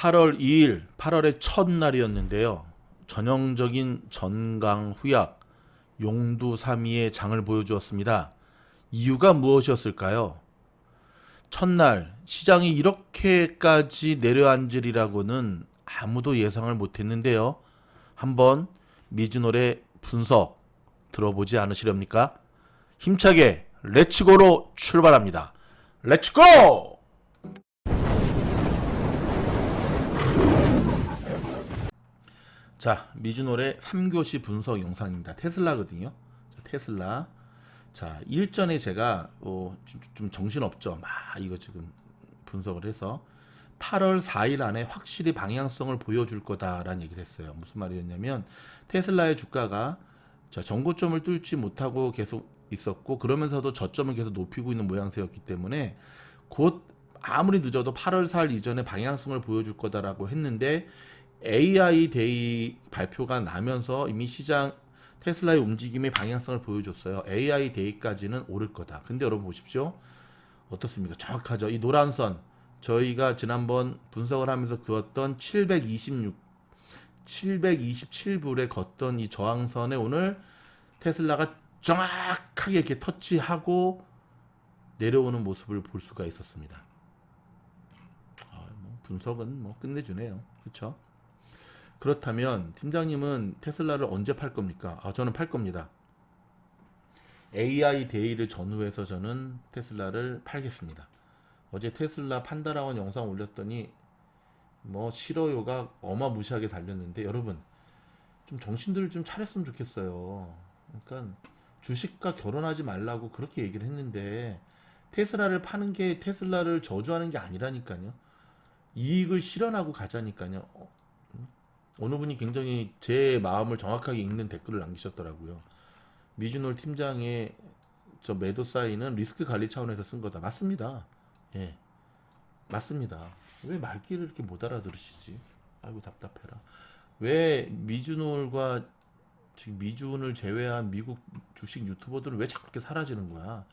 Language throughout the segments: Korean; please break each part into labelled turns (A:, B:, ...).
A: 8월 2일, 8월의 첫날이었는데요. 전형적인 전강 후약, 용두 3위의 장을 보여주었습니다. 이유가 무엇이었을까요? 첫날 시장이 이렇게까지 내려앉으리라고는 아무도 예상을 못했는데요. 한번 미즈놀의 분석 들어보지 않으시렵니까? 힘차게 렛츠고로 출발합니다. 렛츠고! 자, 미즈놀의 3교시 분석 영상입니다. 테슬라거든요. 자, 테슬라. 자, 일전에 제가 어, 좀, 좀 정신없죠. 막 이거 지금 분석을 해서 8월 4일 안에 확실히 방향성을 보여줄 거다라는 얘기를 했어요. 무슨 말이었냐면 테슬라의 주가가 자, 정고점을 뚫지 못하고 계속 있었고 그러면서도 저점을 계속 높이고 있는 모양새였기 때문에 곧 아무리 늦어도 8월 4일 이전에 방향성을 보여줄 거다라고 했는데 AI 데이 발표가 나면서 이미 시장 테슬라의 움직임의 방향성을 보여줬어요. AI 데이까지는 오를 거다. 근데 여러분 보십시오. 어떻습니까? 정확하죠. 이 노란 선 저희가 지난번 분석을 하면서 그었던 726 727불에 걷던 이 저항선에 오늘 테슬라가 정확하게 이렇게 터치하고 내려오는 모습을 볼 수가 있었습니다. 아, 뭐 분석은 뭐 끝내주네요. 그렇죠? 그렇다면 팀장님은 테슬라를 언제 팔 겁니까? 아, 저는 팔 겁니다. AI 데이를 전후해서 저는 테슬라를 팔겠습니다. 어제 테슬라 판다라고 영상 올렸더니 뭐 싫어요가 어마무시하게 달렸는데 여러분 좀 정신들을 좀 차렸으면 좋겠어요. 그러니까 주식과 결혼하지 말라고 그렇게 얘기를 했는데 테슬라를 파는 게 테슬라를 저주하는 게 아니라니까요. 이익을 실현하고 가자니까요. 어느 분이 굉장히 제 마음을 정확하게 읽는 댓글을 남기셨더라고요. 미주놀 팀장의 저 매도 사인은 리스크 관리 차원에서 쓴 거다. 맞습니다. 예. 맞습니다. 왜 말귀를 이렇게 못 알아들으시지? 아이고 답답해라. 왜 미주놀과 지금 미준을 제외한 미국 주식 유튜버들은 왜 자꾸 이렇게 사라지는 거야?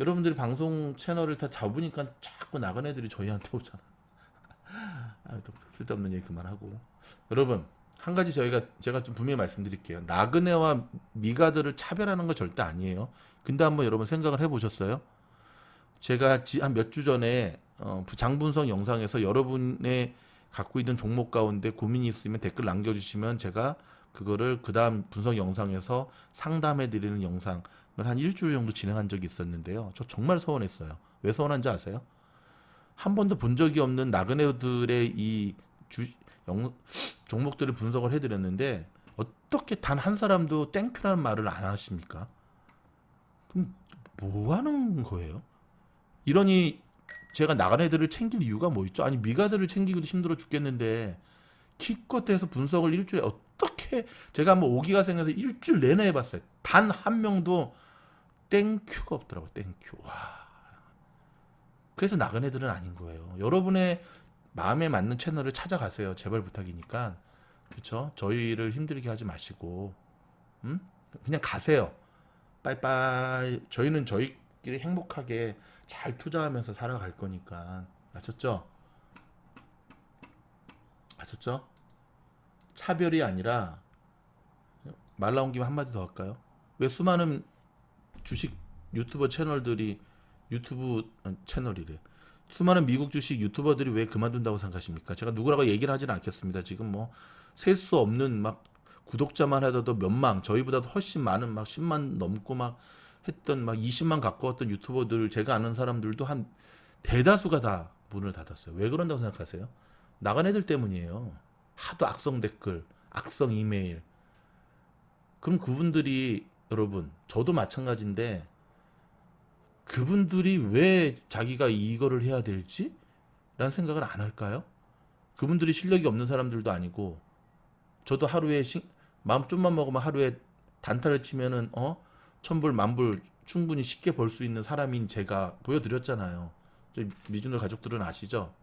A: 여러분들이 방송 채널을 다 잡으니까 자꾸 나간 애들이 저희한테 오잖아. 아, 또 쓸데없는 얘기 그만하고. 여러분, 한 가지 저희가 제가 좀 분명히 말씀드릴게요. 나그네와 미가들을 차별하는 거 절대 아니에요. 근데 한번 여러분 생각을 해보셨어요? 제가 한 몇 주 전에 어, 장분석 영상에서 여러분의 갖고 있는 종목 가운데 고민이 있으면 댓글 남겨주시면 제가 그거를 그 다음 분석 영상에서 상담해 드리는 영상을 한 일주일 정도 진행한 적이 있었는데요. 저 정말 서운했어요. 왜 서운한지 아세요? 한 번도 본 적이 없는 나그네들의 이 주, 영, 종목들을 분석을 해드렸는데 어떻게 단 한 사람도 땡큐라는 말을 안 하십니까? 그럼 뭐 하는 거예요? 이러니 제가 나그네들을 챙길 이유가 뭐 있죠? 아니 미가들을 챙기기도 힘들어 죽겠는데 키껏 해서 분석을 일주일에 어떻게 제가 한번 오기가 생겨서 일주일 내내 해봤어요. 단 한 명도 땡큐가 없더라고 땡큐. 와. 그래서 나간 애들은 아닌 거예요. 여러분의 마음에 맞는 채널을 찾아가세요. 제발 부탁이니까. 그렇죠? 저희를 힘들게 하지 마시고, 음? 그냥 가세요. 빠이빠이. 저희는 저희끼리 행복하게 잘 투자하면서 살아갈 거니까. 아셨죠? 아셨죠? 차별이 아니라 말 나온 김에 한마디 더 할까요? 왜 수많은 주식 유튜버 채널들이 유튜브 아, 채널이래. 수많은 미국 주식 유튜버들이 왜 그만둔다고 생각하십니까? 제가 누구라고 얘기를 하지는 않겠습니다. 지금 뭐 셀 수 없는 막 구독자만 하더라도 몇만 저희보다도 훨씬 많은 막 10만 넘고 막 했던 막 20만 가까웠던 유튜버들 제가 아는 사람들도 한 대다수가 다 문을 닫았어요. 왜 그런다고 생각하세요? 나간 애들 때문이에요. 하도 악성 댓글, 악성 이메일. 그럼 그분들이 여러분, 저도 마찬가지인데 그분들이 왜 자기가 이거를 해야 될지? 라는 생각을 안 할까요? 그분들이 실력이 없는 사람들도 아니고 저도 하루에 시, 마음 좀만 먹으면 하루에 단타를 치면은 어 천불 만불 충분히 쉽게 벌 수 있는 사람인 제가 보여드렸잖아요. 미준호 가족들은 아시죠?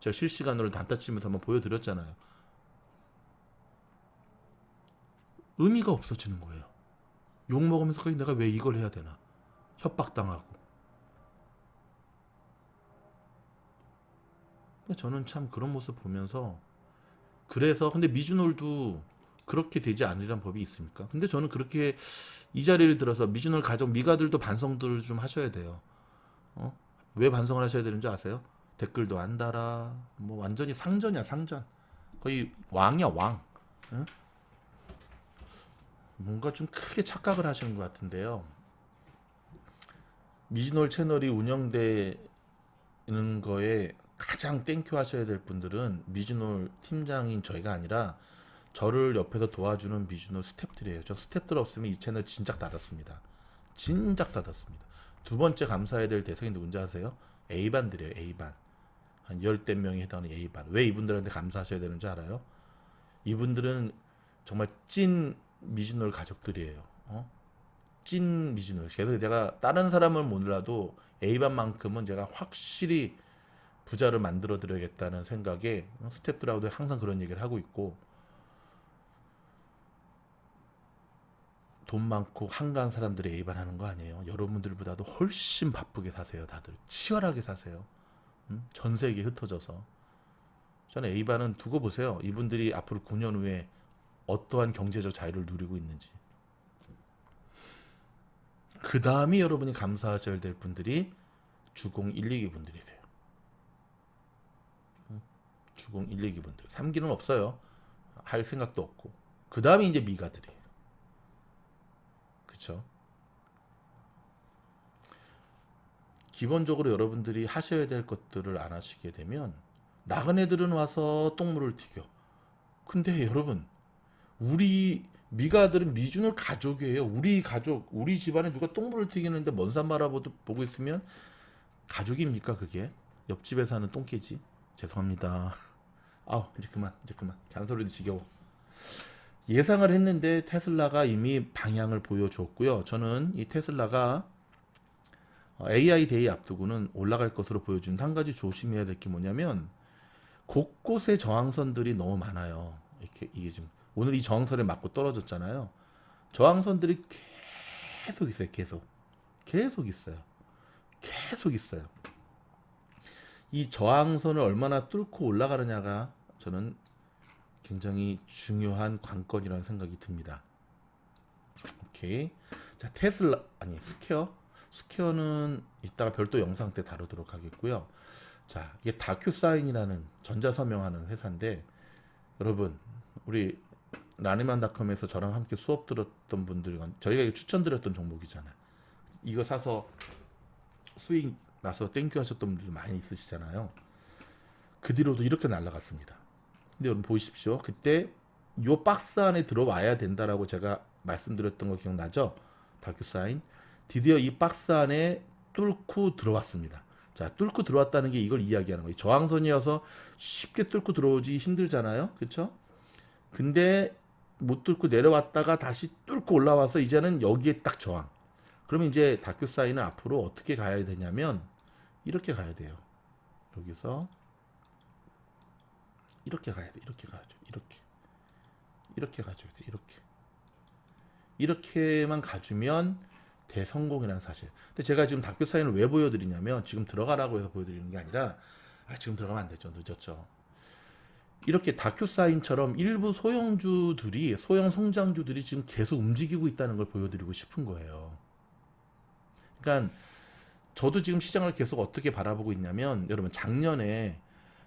A: 제가 실시간으로 단타 치면서 한번 보여드렸잖아요. 의미가 없어지는 거예요. 욕 먹으면서까지 내가 왜 이걸 해야 되나? 협박당하고. 근데 저는 참 그런 모습 보면서 그래서 근데 미주놀도 그렇게 되지 않으리란 법이 있습니까? 근데 저는 그렇게 이 자리를 들어서 미주놀 가족 미가들도 반성들을 좀 하셔야 돼요. 어? 왜 반성을 하셔야 되는지 아세요? 댓글도 안 달아. 뭐 완전히 상전이야 상전. 거의 왕이야 왕. 응? 뭔가 좀 크게 착각을 하시는 것 같은데요. 미지놀 채널이 운영되는 거에 가장 땡큐 하셔야 될 분들은 미지놀 팀장인 저희가 아니라 저를 옆에서 도와주는 미지놀 스탭들이에요. 저 스탭들 없으면 이 채널 진작 닫았습니다. 진작 닫았습니다. 두 번째 감사해야 될 대상이 누군지 아세요? A반들이에요. A반. 한 열댓 명이 해당하는 A반. 왜 이분들한테 감사하셔야 되는지 알아요? 이분들은 정말 찐 미즈놀 가족들이에요. 어? 찐 미즈놀. 그래서 제가 다른 사람은 몰라도 A반만큼은 제가 확실히 부자를 만들어 드려야겠다는 생각에 어, 스태프들하고도 항상 그런 얘기를 하고 있고 돈 많고 한가한 사람들이 A반 하는 거 아니에요. 여러분들보다도 훨씬 바쁘게 사세요. 다들 치열하게 사세요. 음? 전 세계에 흩어져서. 저는 A반은 두고 보세요. 이분들이 앞으로 9년 후에 어떠한 경제적 자유를 누리고 있는지. 그 다음이 여러분이 감사하셔야 될 분들이 주공 1, 2기 분들이세요. 음, 주공 1, 2기 분들. 3기는 없어요. 할 생각도 없고. 그 다음이 이제 미가들이에요. 그쵸? 기본적으로 여러분들이 하셔야 될 것들을 안 하시게 되면 나간 애들은 와서 똥물을 튀겨. 근데 여러분 우리 미가들은 미준을 가족이에요. 우리 가족, 우리 집안에 누가 똥물을 튀기는데 먼산 바라보고 보고 있으면 가족입니까 그게? 옆집에 사는 똥개지. 죄송합니다. 아우 이제 그만, 이제 그만. 잔소리도 지겨워. 예상을 했는데 테슬라가 이미 방향을 보여줬고요. 저는 이 테슬라가 AI 데이 앞두고는 올라갈 것으로 보여준 한 가지 조심해야 될 게 뭐냐면 곳곳에 저항선들이 너무 많아요. 이렇게 이게 지금 오늘 이 저항선에 맞고 떨어졌잖아요. 저항선들이 계속 있어요. 계속 계속 있어요. 계속 있어요. 이 저항선을 얼마나 뚫고 올라가느냐가 저는 굉장히 중요한 관건이라는 생각이 듭니다. 오케이. 자, 테슬라 아니 스퀘어. 스퀘어는 이따가 별도 영상 때 다루도록 하겠고요. 자, 이게 다큐사인이라는 전자 서명하는 회사인데 여러분, 우리 라니만닷컴에서 저랑 함께 수업 들었던 분들 저희가 추천드렸던 종목이잖아요. 이거 사서 수익 나서 땡큐 하셨던 분들 많이 있으시잖아요. 그 뒤로도 이렇게 날라갔습니다. 근데 여러분 보십시오. 그때 요 박스 안에 들어와야 된다라고 제가 말씀드렸던 거 기억나죠? 다큐사인. 드디어 이 박스 안에 뚫고 들어왔습니다. 자, 뚫고 들어왔다는 게 이걸 이야기하는 거예요. 저항선이어서 쉽게 뚫고 들어오지 힘들잖아요. 그렇죠? 근데 못 뚫고 내려왔다가 다시 뚫고 올라와서 이제는 여기에 딱 저항. 그러면 이제 다큐사인은 앞으로 어떻게 가야 되냐면 이렇게 가야 돼요. 여기서 이렇게 가야 돼. 이렇게 가야죠. 이렇게. 이렇게 가줘야 돼. 이렇게. 이렇게만 가주면 대성공이라는 사실. 근데 제가 지금 다큐 사인을 왜 보여드리냐면 지금 들어가라고 해서 보여드리는 게 아니라 아, 지금 들어가면 안 되죠. 늦었죠. 이렇게 다큐 사인처럼 일부 소형주들이 소형 성장주들이 지금 계속 움직이고 있다는 걸 보여드리고 싶은 거예요. 그러니까 저도 지금 시장을 계속 어떻게 바라보고 있냐면 여러분 작년에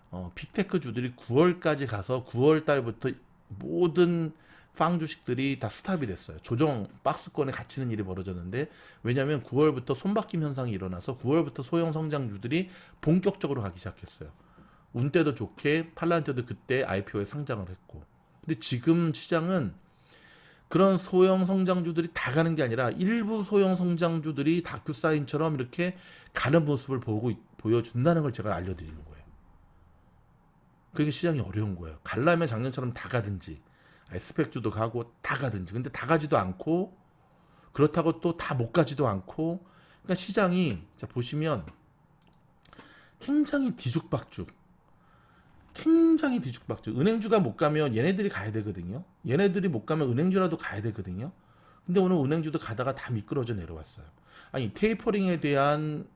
A: 어, 빅테크 주들이 9월까지 가서 9월 달부터 모든 빵 주식들이 다 스탑이 됐어요. 조정 박스권에 갇히는 일이 벌어졌는데 왜냐하면 9월부터 손바뀜 현상이 일어나서 9월부터 소형 성장주들이 본격적으로 가기 시작했어요. 운 때도 좋게 팔란테도 그때 IPO에 상장을 했고 근데 지금 시장은 그런 소형 성장주들이 다 가는 게 아니라 일부 소형 성장주들이 다큐 사인처럼 이렇게 가는 모습을 보고 보여준다는 걸 제가 알려드리는 거예요. 그게 시장이 어려운 거예요. 갈라면 작년처럼 다 가든지 스펙주도 가고 다 가든지 근데 다 가지도 않고 그렇다고 또 다 못 가지도 않고 그러니까 시장이 자 보시면 굉장히 뒤죽박죽 굉장히 뒤죽박죽 은행주가 못 가면 얘네들이 가야 되거든요 얘네들이 못 가면 은행주라도 가야 되거든요 근데 오늘 은행주도 가다가 다 미끄러져 내려왔어요 아니 테이퍼링에 대한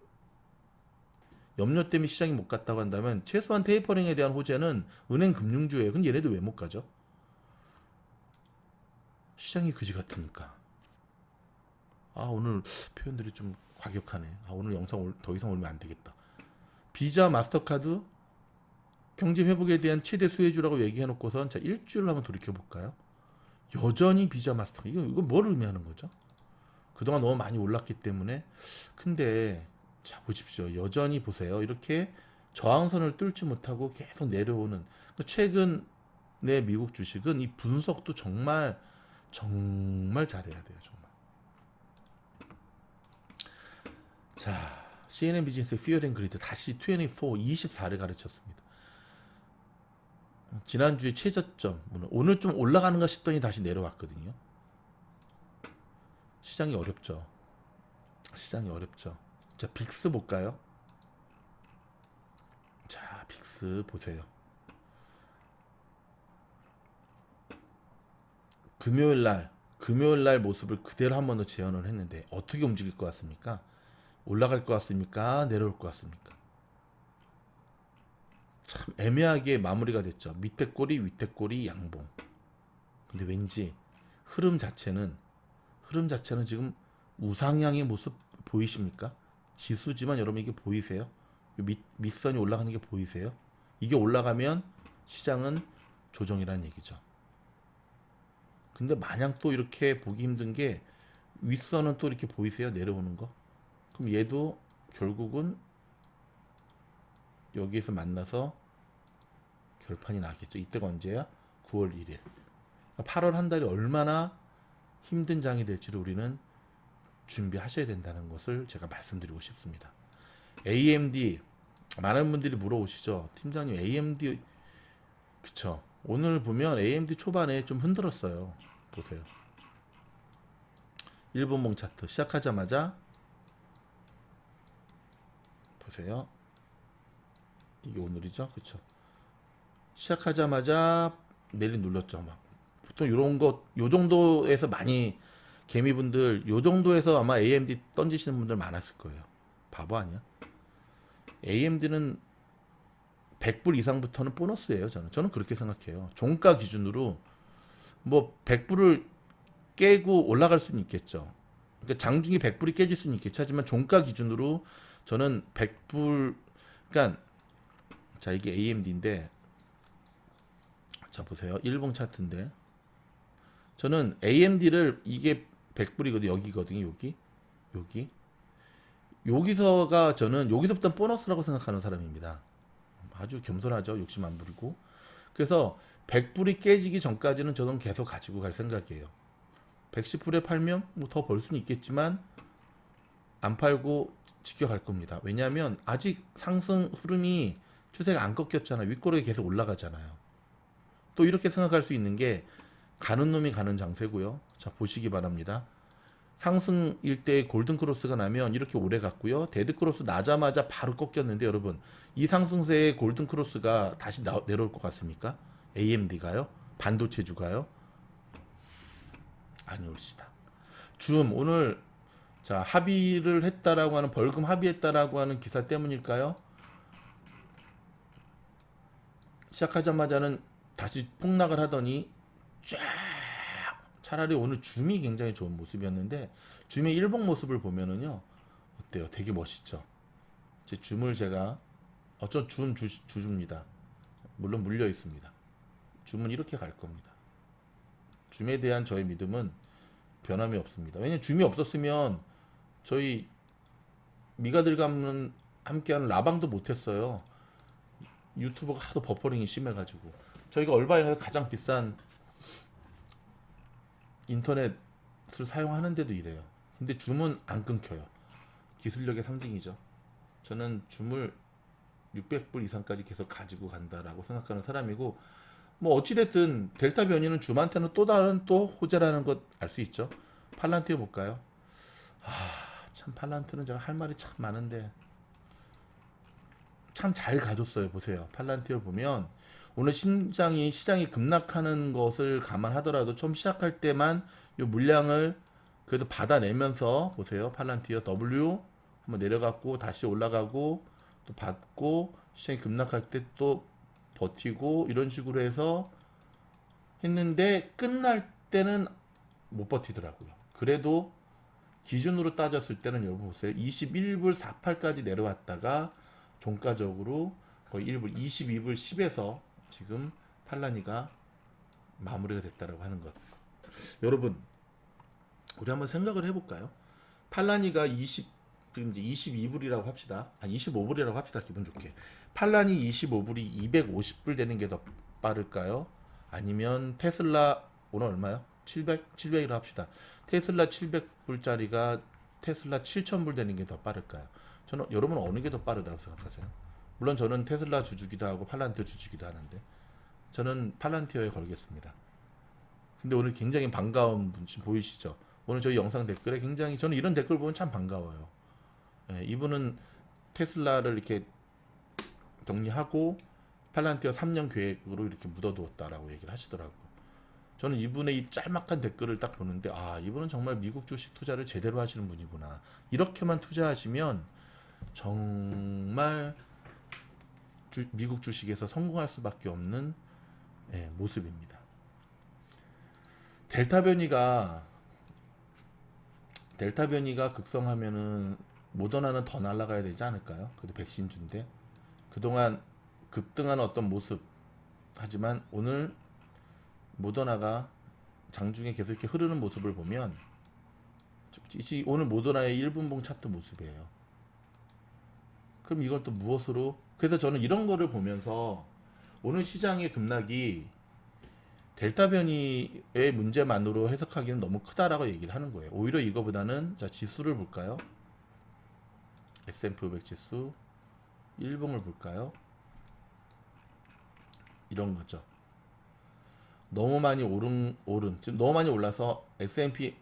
A: 염려 때문에 시장이 못 갔다고 한다면 최소한 테이퍼링에 대한 호재는 은행 금융주예요. 근데 얘네들 왜 못 가죠? 시장이 그지 같으니까. 아 오늘 표현들이 좀 과격하네. 아 오늘 영상 올- 더 이상 올리면 안 되겠다. 비자 마스터카드 경제 회복에 대한 최대 수혜주라고 얘기해놓고선 자 일주일로 한번 돌이켜 볼까요? 여전히 비자 마스터 이거 이거 뭘 의미하는 거죠? 그동안 너무 많이 올랐기 때문에. 근데 자 보십시오. 여전히 보세요. 이렇게 저항선을 뚫지 못하고 계속 내려오는 그 최근의 미국 주식은 이 분석도 정말 정말 잘해야 돼요 정말. 자 CNN 비즈니스의 피어링 그리드 다시 24, 24를 가르쳤습니다 지난주에 최저점 오늘, 좀 올라가는가 싶더니 다시 내려왔거든요. 시장이 어렵죠. 시장이 어렵죠. 자 빅스 볼까요? 자 빅스 보세요. 금요일 날 금요일 날 모습을 그대로 한 번 더 재현을 했는데 어떻게 움직일 것 같습니까? 올라갈 것 같습니까? 내려올 것 같습니까 참 애매하게 마무리가 됐죠. 밑에 꼬리, 위에 꼬리, 양봉. 근데 왠지 흐름 자체는 흐름 자체는 지금 우상향의 모습 보이십니까? 지수지만 여러분 이게 보이세요? 요 밑, 밑선이 올라가는 게 보이세요? 이게 올라가면 시장은 조정이라는 얘기죠. 근데 마냥 또 이렇게 보기 힘든 게 윗선은 또 이렇게 보이세요? 내려오는 거? 그럼 얘도 결국은 여기에서 만나서 결판이 나겠죠. 이때가 언제야? 9월 1일. 8월 한 달이 얼마나 힘든 장이 될지를 우리는 준비하셔야 된다는 것을 제가 말씀드리고 싶습니다. AMD 많은 분들이 물어오시죠. 팀장님 AMD 그쵸. 오늘 보면 AMD 초반에 좀 흔들었어요. 보세요. 일본봉 차트 시작하자마자 보세요. 이게 오늘이죠, 그렇죠? 시작하자마자 내리 눌렀죠, 막 보통 이런 거, 요 정도에서 많이 개미분들 요 정도에서 아마 AMD 던지시는 분들 많았을 거예요. 바보 아니야? AMD는 100불 이상부터는 보너스예요, 저는. 저는 그렇게 생각해요. 종가 기준으로 뭐 100불을 깨고 올라갈 수는 있겠죠. 그러니까 장중에 100불이 깨질 수는 있겠죠. 하지만 종가 기준으로 저는 100불 그러니까 자 이게 AMD인데 자 보세요. 일봉 차트인데. 저는 AMD를 이게 100불이거든요 여기거든요 여기. 여기. 여기서가 저는 여기서부터 보너스라고 생각하는 사람입니다. 아주 겸손하죠 욕심 안 부리고. 그래서 100불이 깨지기 전까지는 저는 계속 가지고 갈 생각이에요. 110불에 팔면 뭐 더 벌 수는 있겠지만 안 팔고 지켜갈 겁니다. 왜냐하면 아직 상승 흐름이 추세가 안 꺾였잖아요. 윗꼬리가 계속 올라가잖아요. 또 이렇게 생각할 수 있는 게 가는 놈이 가는 장세고요. 자 보시기 바랍니다. 상승일 때 골든 크로스가 나면 이렇게 오래 갔고요. 데드 크로스 나자마자 바로 꺾였는데 여러분 이 상승세의 골든 크로스가 다시 나, 내려올 것 같습니까? AMD가요? 반도체주가요? 아니 올시다. 줌 오늘 자 합의를 했다라고 하는 벌금 합의했다라고 하는 기사 때문일까요? 시작하자마자는 다시 폭락을 하더니 쫙 차라리 오늘 줌이 굉장히 좋은 모습이었는데 줌의 일봉 모습을 보면은요 어때요? 되게 멋있죠. 제 줌을 제가 어쩌 줌 주, 주주입니다. 물론 물려 있습니다. 줌은 이렇게 갈 겁니다. 줌에 대한 저의 믿음은 변함이 없습니다. 왜냐면 줌이 없었으면 저희 미가들과 함- 함께하는 라방도 못했어요. 유튜브가 하도 버퍼링이 심해가지고 저희가 얼바인에서 가장 비싼 인터넷을 사용하는데도 이래요. 근데 줌은 안 끊겨요. 기술력의 상징이죠. 저는 줌을 600불 이상까지 계속 가지고 간다라고 생각하는 사람이고 뭐 어찌됐든 델타 변이는 줌한테는 또 다른 또 호재라는 것 알 수 있죠. 팔란티어 볼까요? 아, 참 팔란티어는 제가 할 말이 참 많은데 참 잘 가줬어요. 보세요. 팔란티어 보면 오늘 심장이 시장이 급락하는 것을 감안하더라도 처음 시작할 때만 요 물량을 그래도 받아내면서 보세요. 팔란티어 W 한번 내려갔고 다시 올라가고 또 받고 시장이 급락할 때 또 버티고 이런 식으로 해서 했는데 끝날 때는 못 버티더라고요. 그래도 기준으로 따졌을 때는 여러분 보세요. 21불 48까지 내려왔다가 종가적으로 거의 1불 22불 10에서 지금 팔라니가 마무리가 됐다라고 하는 것. 여러분 우리 한번 생각을 해볼까요? 팔라니가 20 지금 이제 22불이라고 합시다. 아 25불이라고 합시다. 기분 좋게. 팔라니 25불이 250불 되는 게 더 빠를까요? 아니면 테슬라 오늘 얼마요? 700 700이라고 합시다. 테슬라 700불짜리가 테슬라 7000불 되는 게 더 빠를까요? 저는 여러분 어느 게 더 빠르다고 생각하세요? 물론 저는 테슬라 주주기도 하고 팔란티어 주주기도 하는데 저는 팔란티어에 걸겠습니다. 근데 오늘 굉장히 반가운 분 보이시죠? 오늘 저희 영상 댓글에 굉장히 저는 이런 댓글 보면 참 반가워요. 예, 이분은 테슬라를 이렇게 정리하고 팔란티어 3년 계획으로 이렇게 묻어두었다라고 얘기를 하시더라고요. 저는 이분의 이 짤막한 댓글을 딱 보는데 아 이분은 정말 미국 주식 투자를 제대로 하시는 분이구나. 이렇게만 투자하시면 정말 주- 미국 주식에서 성공할 수밖에 없는 예, 모습입니다. 델타 변이가 델타 변이가 극성하면은 모더나는 더 날아가야 되지 않을까요? 그래도 백신주인데 그동안 급등한 어떤 모습 하지만 오늘 모더나가 장중에 계속 이렇게 흐르는 모습을 보면 이 오늘 모더나의 1분봉 차트 모습이에요. 그럼 이걸 또 무엇으로? 그래서 저는 이런 거를 보면서 오늘 시장의 급락이 델타 변이의 문제만으로 해석하기는 너무 크다라고 얘기를 하는 거예요. 오히려 이거보다는 자 지수를 볼까요? S&P 500 지수 일봉을 볼까요? 이런 거죠. 너무 많이 오른 오른 지금 너무 많이 올라서 S&P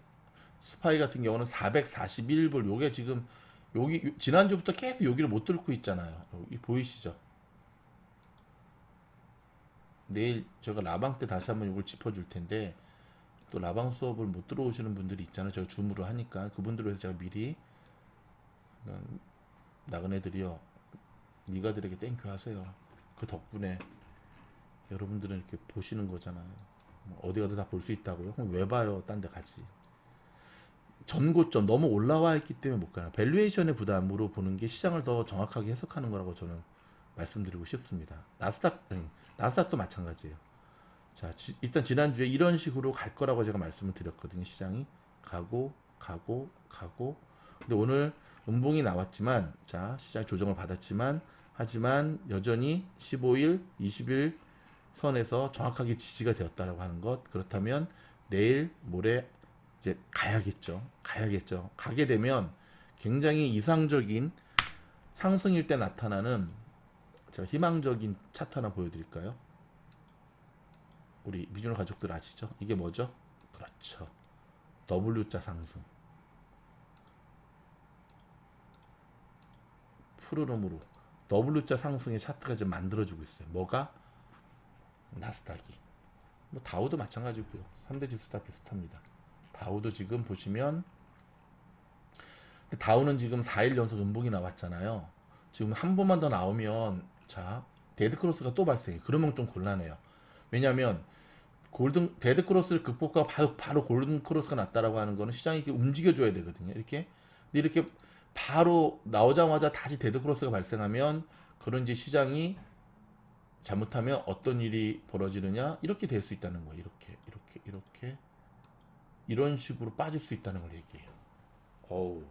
A: 스파이 같은 경우는 441불 요게 지금 여기 지난주부터 계속 여기를 못 뚫고 있잖아요. 여기 보이시죠? 내일 제가 라방 때 다시 한번 이걸 짚어줄 텐데 또 라방 수업을 못 들어오시는 분들이 있잖아요. 제가 줌으로 하니까 그분들을 위해서 제가 미리 음, 나그네들이요 미가들에게 땡큐 하세요. 그 덕분에 여러분들은 이렇게 보시는 거잖아요. 뭐 어디 가도 다 볼 수 있다고요? 그럼 왜 봐요? 딴 데 가지. 전고점 너무 올라와 있기 때문에 못 가요. 밸류에이션의 부담으로 보는 게 시장을 더 정확하게 해석하는 거라고 저는 말씀드리고 싶습니다. 나스닥, 응, 나스닥도 마찬가지예요. 자, 지- 일단 지난주에 이런 식으로 갈 거라고 제가 말씀을 드렸거든요. 시장이 가고 가고 가고. 근데 오늘 음봉이 나왔지만 자, 시장 조정을 받았지만 하지만 여전히 15일, 20일 선에서 정확하게 지지가 되었다라고 하는 것. 그렇다면 내일 모레 이제 가야겠죠. 가야겠죠. 가게 되면 굉장히 이상적인 상승일 때 나타나는 제가 희망적인 차트 하나 보여드릴까요? 우리 미주노 가족들 아시죠? 이게 뭐죠? 그렇죠. W자 상승. 푸르름으로 W자 상승의 차트가 지금 만들어지고 있어요. 뭐가? 나스닥이. 뭐 다우도 마찬가지고요. 3대 지수 다 비슷합니다. 다우도 지금 보시면 다우는 지금 4일 연속 음봉이 나왔잖아요. 지금 한 번만 더 나오면 자 데드 크로스가 또 발생해. 그러면 좀 곤란해요. 왜냐하면 골든 데드 크로스를 극복하고 바로, 바로 골든 크로스가 났다라고 하는 거는 시장이 이렇게 움직여줘야 되거든요. 이렇게 근데 이렇게 바로 나오자마자 다시 데드 크로스가 발생하면 그런 이제 시장이 잘못하면 어떤 일이 벌어지느냐 이렇게 될 수 있다는 거예요. 이렇게 이렇게 이렇게 이런 식으로 빠질 수 있다는 걸 얘기해요. 어우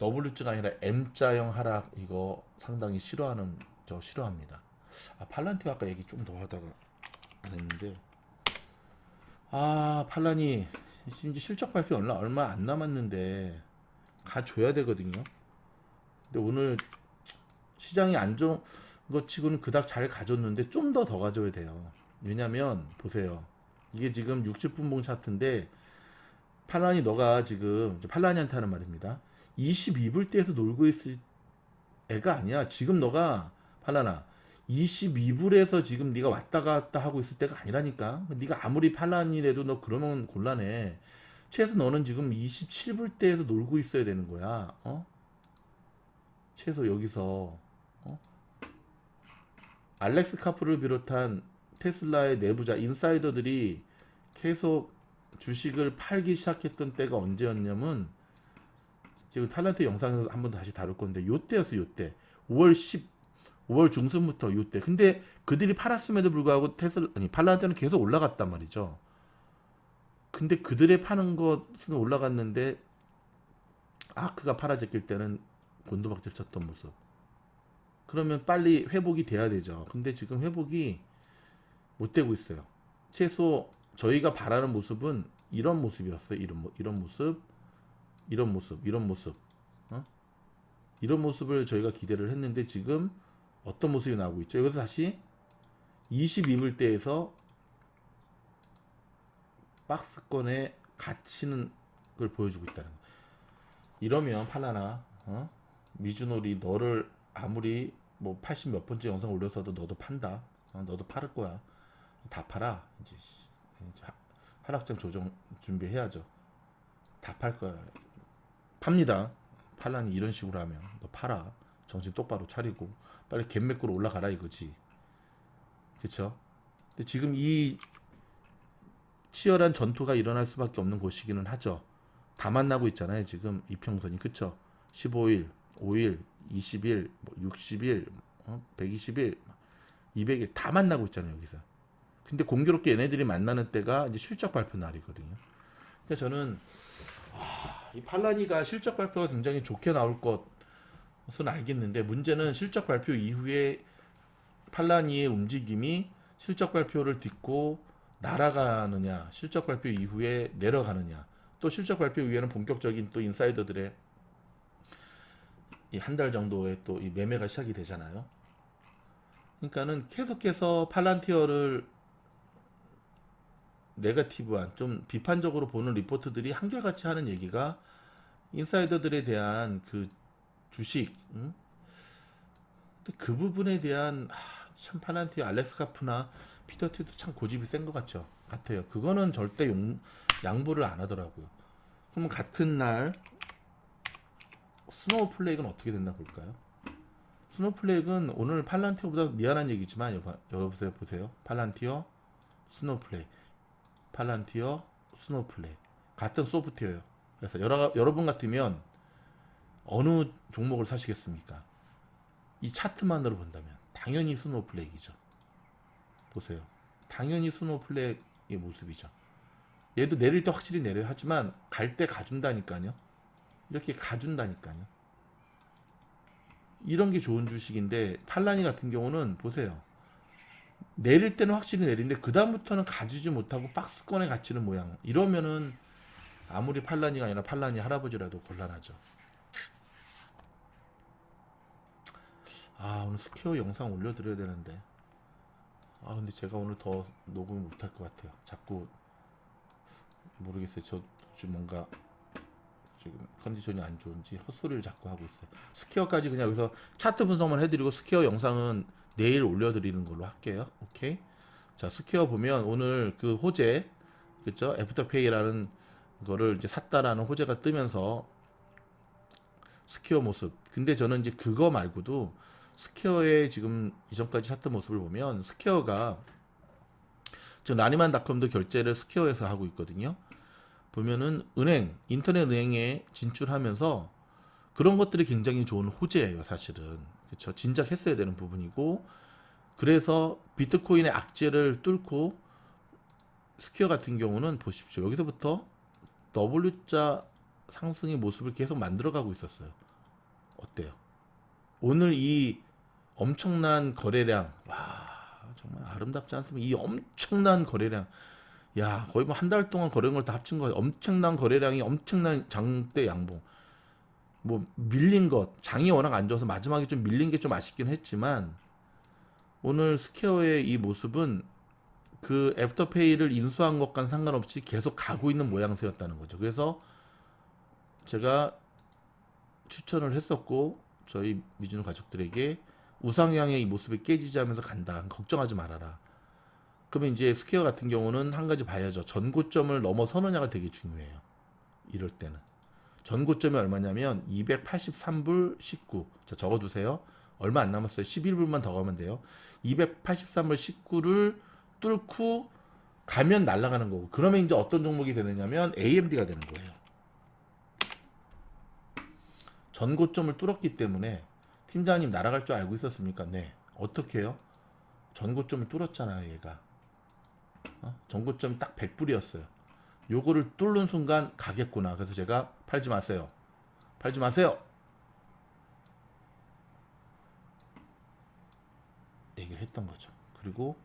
A: W자가 아니라 M자형 하락 이거 상당히 싫어하는 저 싫어합니다. 아 팔란티오 아까 얘기 좀 더 하다가 안 했는데 아 팔란이 이제 실적 발표 얼마 얼마 안 남았는데 가줘야 되거든요. 근데 오늘 시장이 안 좋은 것 치고는 그닥 잘 가졌는데 좀 더더 가져야 돼요. 왜냐면 보세요. 이게 지금 60분봉 차트인데 팔란이 너가 지금 팔란이한테 하는 말입니다. 22불대에서 놀고 있을 애가 아니야. 지금 너가 팔란아 22불에서 지금 네가 왔다 갔다 하고 있을 때가 아니라니까. 네가 아무리 팔란이라도 너 그러면 곤란해. 최소 너는 지금 27불대에서 놀고 있어야 되는 거야. 어? 최소 여기서 어? 알렉스 카프를 비롯한 테슬라의 내부자 인사이더들이 계속 주식을 팔기 시작했던 때가 언제였냐면 지금 탈란트 영상에서 한번 다시 다룰 건데 요때였어 요때. 5월 10 5월 중순부터 요때. 근데 그들이 팔았음에도 불구하고 테슬라 아니 팔란트는 계속 올라갔단 말이죠. 근데 그들의 파는 것은 올라갔는데 아크가 팔아제낄 때는 곤두박질 쳤던 모습. 그러면 빨리 회복이 돼야 되죠. 근데 지금 회복이 못 되고 있어요. 최소 저희가 바라는 모습은 이런 모습이었어요. 이런 모- 이런 모습, 이런 모습, 이런 모습, 어? 이런 모습을 저희가 기대를 했는데 지금 어떤 모습이 나오고 있죠? 여기서 다시 22불대에서 박스권에 갇히는 걸 보여주고 있다는 거. 이러면 팔라나 어? 미주놀이 너를 아무리 뭐 80 몇 번째 영상 올려서도 너도 판다. 어, 너도 팔을 거야. 다 팔아. 이제 하- 하락장 조정 준비해야죠. 다 팔 거야. 팝니다. 팔라니 이런 식으로 하면 너 팔아. 정신 똑바로 차리고 빨리 갯맥구로 올라가라 이거지. 그쵸? 근데 지금 이 치열한 전투가 일어날 수밖에 없는 곳이기는 하죠. 다 만나고 있잖아요. 지금 이평선이 그쵸? 15일, 5일, 20일, 뭐 60일, 어? 120일, 200일 다 만나고 있잖아요. 여기서. 근데 공교롭게 얘네들이 만나는 때가 이제 실적 발표 날이거든요. 그러니까 저는 아, 이 팔라니가 실적 발표가 굉장히 좋게 나올 것은 알겠는데 문제는 실적 발표 이후에 팔라니의 움직임이 실적 발표를 딛고 날아가느냐, 실적 발표 이후에 내려가느냐, 또 실적 발표 이후에는 본격적인 또 인사이더들의 이 한 달 정도의 또 이 매매가 시작이 되잖아요. 그러니까는 계속해서 팔란티어를 네거티브한 좀 비판적으로 보는 리포트들이 한결같이 하는 얘기가 인사이더들에 대한 그 주식, 응? 근데 그 부분에 대한 하, 참 팔란티어 알렉스 카프나 피터 티도 참 고집이 센 것 같죠. 같아요. 그거는 절대 용, 양보를 안 하더라고요. 그러면 같은 날 스노우 플레이는 어떻게 됐나 볼까요? 스노우 플레이는 오늘 팔란티어보다 미안한 얘기지만 여보세요 보세요. 팔란티어 스노우 플레이 팔란티어 스노우 플레이 같은 소프트웨어예요. 그래서 여러, 여러분 같으면 어느 종목을 사시겠습니까? 이 차트만으로 본다면 당연히 스노우 플레이죠. 보세요. 당연히 스노우 플레이의 모습이죠. 얘도 내릴 때 확실히 내려요. 하지만 갈 때 가준다니까요. 이렇게 가준다니까요. 이런 게 좋은 주식인데 팔라니 같은 경우는 보세요. 내릴 때는 확실히 내리는데 그 다음부터는 가지지 못하고 박스권에 갇히는 모양. 이러면은 아무리 팔라니가 아니라 팔라니 할아버지라도 곤란하죠. 아 오늘 스퀘어 영상 올려드려야 되는데 아 근데 제가 오늘 더 녹음을 못할 것 같아요. 자꾸 모르겠어요. 저 좀 뭔가 지금 컨디션이 안 좋은지 헛소리를 자꾸 하고 있어요. 스퀘어까지 그냥 여기서 차트 분석만 해드리고 스퀘어 영상은 내일 올려드리는 걸로 할게요. 오케이. 자 스퀘어 보면 오늘 그 호재 그죠? 애프터페이라는 거를 이제 샀다라는 호재가 뜨면서 스퀘어 모습. 근데 저는 이제 그거 말고도 스퀘어의 지금 이전까지 샀던 모습을 보면 스퀘어가 저 라니만닷컴도 결제를 스퀘어에서 하고 있거든요. 보면은 은행, 인터넷 은행에 진출하면서 그런 것들이 굉장히 좋은 호재예요, 사실은. 그렇죠. 진작 했어야 되는 부분이고 그래서 비트코인의 악재를 뚫고 스퀘어 같은 경우는 보십시오. 여기서부터 W자 상승의 모습을 계속 만들어가고 있었어요. 어때요? 오늘 이 엄청난 거래량, 와, 정말 아름답지 않습니까? 이 엄청난 거래량. 야, 거의 뭐 한 달 동안 거래한 걸다 합친 거예요. 엄청난 거래량이 엄청난 장대 양봉. 뭐 밀린 것, 장이 워낙 안 좋아서 마지막에 좀 밀린 게 좀 아쉽긴 했지만 오늘 스퀘어의 이 모습은 그 애프터페이를 인수한 것과는 상관없이 계속 가고 있는 모양새였다는 거죠. 그래서 제가 추천을 했었고 저희 미주노 가족들에게 우상향의 이 모습이 깨지지 않으면서 간다. 걱정하지 말아라. 그러면 이제 스퀘어 같은 경우는 한 가지 봐야죠. 전고점을 넘어서느냐가 되게 중요해요. 이럴 때는. 전고점이 얼마냐면 283불 19. 자, 적어두세요. 얼마 안 남았어요. 11불만 더 가면 돼요. 283불 19를 뚫고 가면 날아가는 거고. 그러면 이제 어떤 종목이 되느냐면 AMD가 되는 거예요. 전고점을 뚫었기 때문에 팀장님 날아갈 줄 알고 있었습니까? 네. 어떻게 해요? 전고점을 뚫었잖아요, 얘가. 어? 전고점이 딱 100불이었어요. 요거를 뚫는 순간 가겠구나. 그래서 제가 팔지 마세요. 팔지 마세요. 얘기를 했던 거죠. 그리고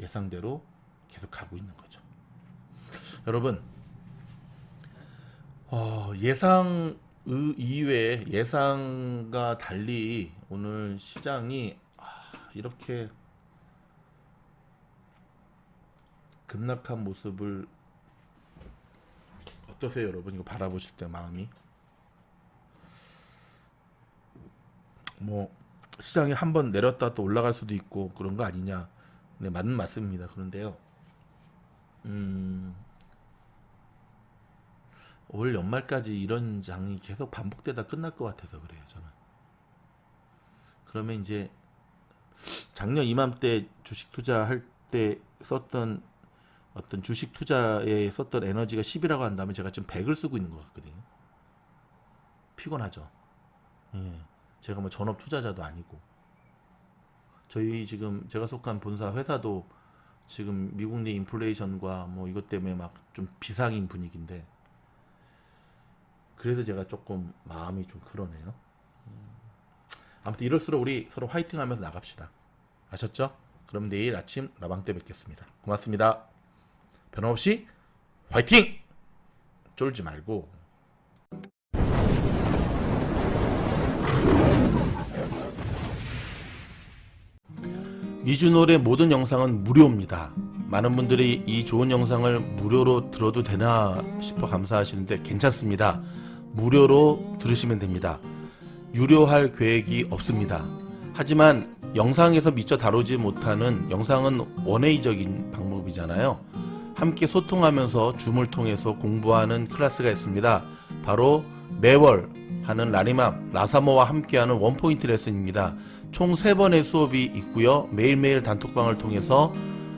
A: 예상대로 계속 가고 있는 거죠. 여러분, 어, 예상 의 이외에 예상과 달리 오늘 시장이 아, 이렇게 급락한 모습을 어떠세요, 여러분? 이거 바라보실 때 마음이 뭐 시장이 한 번 내렸다 또 올라갈 수도 있고 그런 거 아니냐? 네, 맞는 말씀입니다. 그런데요, 음, 올 연말까지 이런 장이 계속 반복되다 끝날 것 같아서 그래요, 저는. 그러면 이제 작년 이맘때 주식 투자할 때 썼던 어떤 주식 투자에 썼던 에너지가 10이라고 한다면 제가 지금 100을 쓰고 있는 것 같거든요. 피곤하죠. 예. 제가 뭐 전업 투자자도 아니고. 저희 지금 제가 속한 본사 회사도 지금 미국 내 인플레이션과 뭐 이것 때문에 막 좀 비상인 분위기인데 그래서 제가 조금 마음이 좀 그러네요. 음. 아무튼 이럴수록 우리 서로 화이팅 하면서 나갑시다. 아셨죠? 그럼 내일 아침 라방 때 뵙겠습니다. 고맙습니다. 변함없이 화이팅! 쫄지 말고 미주놀의 모든 영상은 무료입니다. 많은 분들이 이 좋은 영상을 무료로 들어도 되나 싶어 감사하시는데 괜찮습니다. 무료로 들으시면 됩니다. 유료할 계획이 없습니다. 하지만 영상에서 미처 다루지 못하는 영상은 원웨이적인 방법이잖아요. 함께 소통하면서 줌을 통해서 공부하는 클래스가 있습니다. 바로 매월 하는 라리맘 라사모와 함께하는 원포인트 레슨입니다. 총 3번의 수업이 있고요. 매일매일 단톡방을 통해서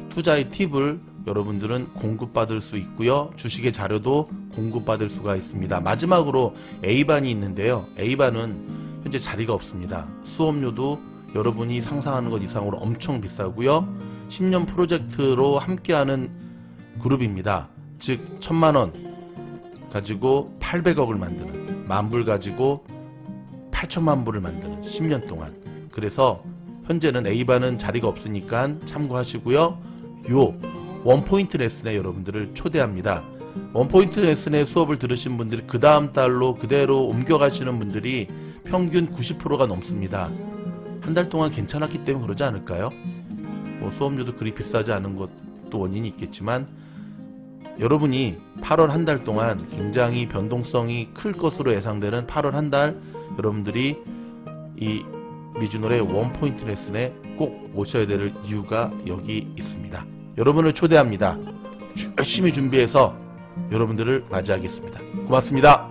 A: 투자의 팁을 여러분들은 공급받을 수 있고요. 주식의 자료도 공급받을 수가 있습니다. 마지막으로 A반이 있는데요. A반은 현재 자리가 없습니다. 수업료도 여러분이 상상하는 것 이상으로 엄청 비싸고요. 10년 프로젝트로 함께하는 그룹입니다. 즉 천만 원 가지고 800억을 만드는 만불 가지고 8천만 불을 만드는 10년 동안 그래서 현재는 A반은 자리가 없으니까 참고하시고요. 요 원포인트 레슨에 여러분들을 초대합니다. 원포인트 레슨의 수업을 들으신 분들이 그 다음 달로 그대로 옮겨가시는 분들이 평균 90%가 넘습니다. 한 달 동안 괜찮았기 때문에 그러지 않을까요? 뭐 수업료도 그리 비싸지 않은 것도 원인이 있겠지만 여러분이 8월 한 달 동안 굉장히 변동성이 클 것으로 예상되는 8월 한 달 여러분들이 이 미주놀의 원포인트 레슨에 꼭 오셔야 될 이유가 여기 있습니다. 여러분을 초대합니다. 열심히 준비해서 여러분들을 맞이하겠습니다. 고맙습니다.